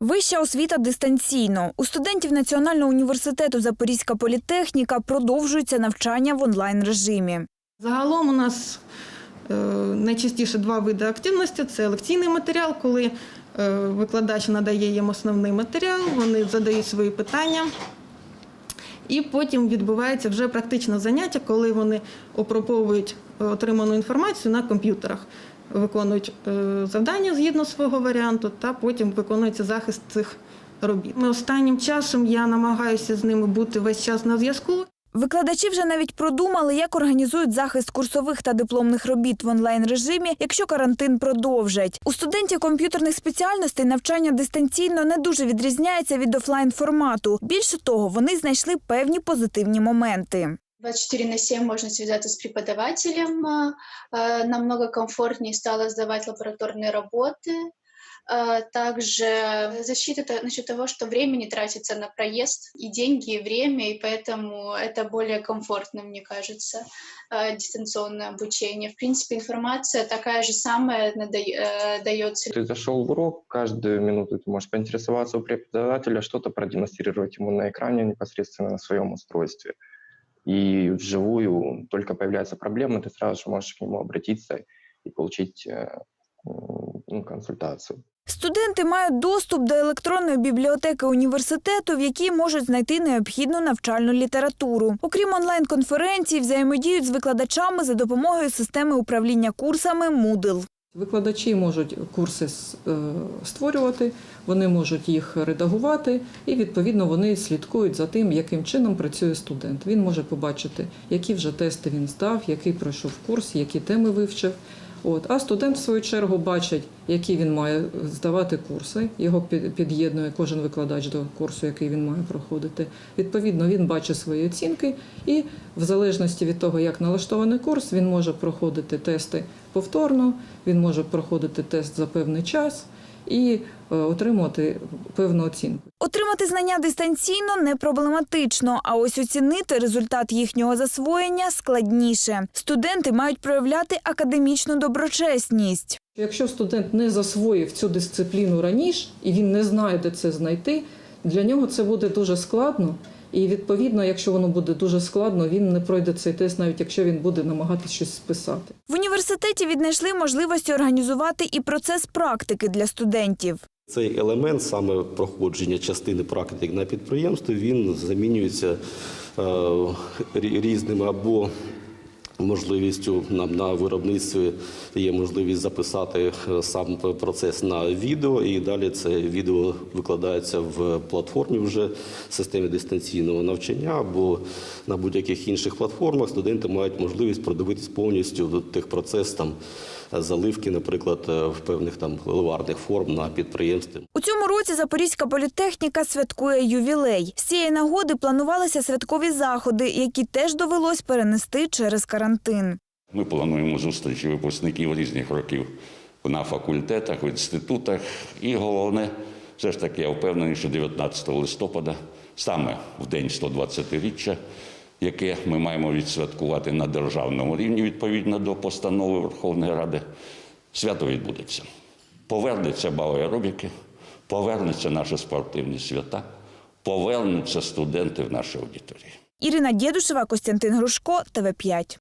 Вища освіта дистанційно. У студентів Національного університету Запорізька політехніка продовжується навчання в онлайн режимі. Загалом у нас е, найчастіше два види активності: це лекційний матеріал, коли е, викладач надає їм основний матеріал, вони задають свої питання. І потім відбувається вже практичне заняття, коли вони опробовують е, отриману інформацію на комп'ютерах, виконують е, завдання згідно свого варіанту, та потім виконується захист цих робіт. Ми Останнім часом я намагаюся з ними бути весь час на зв'язку. Викладачі вже навіть продумали, як організують захист курсових та дипломних робіт в онлайн режимі, якщо карантин продовжать. У студентів комп'ютерних спеціальностей навчання дистанційно не дуже відрізняється від офлайн формату. Більше того, вони знайшли певні позитивні моменти. 24 на 7 можно связаться с преподавателем, а, а, намного комфортнее стало сдавать лабораторные работы. А, Также защита насчет того, что время не тратится на проезд, и деньги, и время, и поэтому это более комфортно, мне кажется, дистанционное обучение. В принципе, информация такая же самая э, дается Ты зашел в урок, каждую минуту ты можешь поинтересоваться у преподавателя, что-то продемонстрировать ему на экране непосредственно на своем устройстве. И вживую только появляется проблема, ты сразу же можешь к нему обратиться и получить э, ну, консультацию. Студенти мають доступ до електронної бібліотеки університету, в якій можуть знайти необхідну навчальну літературу. Окрім онлайн-конференцій, взаємодіють з викладачами за допомогою системи управління курсами Moodle. Викладачі можуть курси е, створювати, вони можуть їх редагувати, і відповідно вони слідкують за тим, яким чином працює студент. Він може побачити, які вже тести він здав, який пройшов курс, які теми вивчив. От. А студент, в свою чергу, бачить, які він має здавати курси. Його під- під'єднує кожен викладач до курсу, який він має проходити. Відповідно, він бачить свої оцінки, і в залежності від того, як налаштований курс, він може проходити тести повторно, він може проходити тест за певний час і е, отримувати певну оцінку. Отримати знання дистанційно не проблематично, а ось оцінити результат їхнього засвоєння складніше. Студенти мають проявляти академічну доброчесність. Якщо студент не засвоїв цю дисципліну раніше і він не знає, де це знайти, для нього це буде дуже складно. І відповідно, якщо воно буде дуже складно, він не пройде цей тест, навіть якщо він буде намагатися щось списати. В університеті віднайшли можливості організувати і процес практики для студентів. Цей елемент, саме проходження частини практик на підприємстві, він замінюється е, різними або можливістю на, на виробництві є можливість записати е, сам процес на відео, і далі це відео викладається в платформі вже в системі дистанційного навчання або на будь-яких інших платформах. Студенти мають можливість продивитись повністю до тих процес там заливки, наприклад, е, в певних там ливарних форм на підприємстві. У цьому році Запорізька політехніка святкує ювілей. З цієї нагоди планувалися святкові заходи, які теж довелось перенести через карантин. Ми плануємо зустрічі випускників різних років на факультетах, в інститутах. І головне, все ж таки, я впевнений, що 19 листопада, саме в день 120-річчя, яке ми маємо відсвяткувати на державному рівні відповідно до постанови Верховної Ради, свято відбудеться. Повернеться бал аеробіки, повернуться наші спортивні свята, повернуться студенти в наші аудиторії. Ірина Дєдушева, Костянтин Грушко, ТВ 5